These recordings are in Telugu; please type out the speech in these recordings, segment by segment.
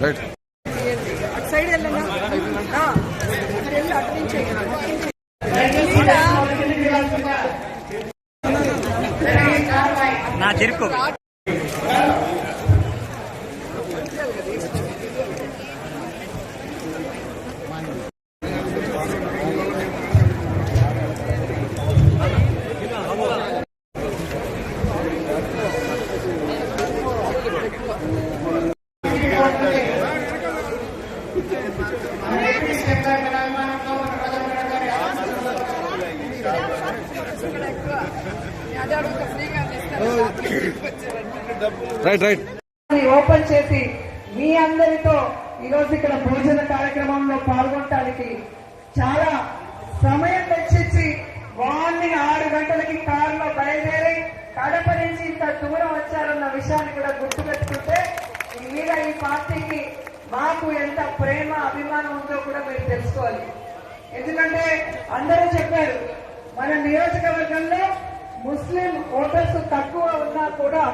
ರೈಟ್ ಸೈಡ್ ಎಲ್ಲ ನಾ ತಿರ್ಕೋ రైట్ రైట్ ఓపెన్ చేసి మీ అందరితో ఈరోజు ఇక్కడ భోజన కార్యక్రమంలో పాల్గొనడానికి చాలా సమయం వెచ్చించి మార్నింగ్ ఆరు గంటలకి కారులో బయలుదేరి కడప నుంచి ఇంత దూరం వచ్చారన్న విషయాన్ని కూడా గుర్తుపెట్టుకుంటే మీద ఈ పార్టీకి మాకు ఎంత ప్రేమ అభిమానం ఉందో కూడా మీరు తెలుసుకోవాలి. ఎందుకంటే అందరూ చెప్పారు మన నియోజకవర్గంలో ముస్లిం ఓటర్స్ తక్కువ ఉన్నా కూడా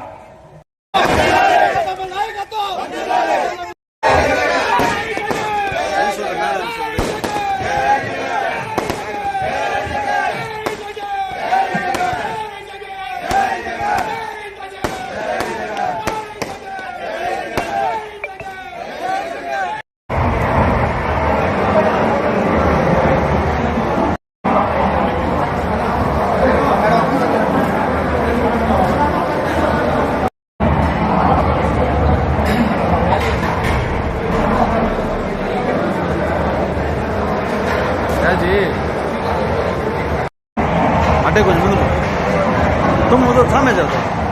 अटे कुछ मतलब तुम उधर था मैं जाता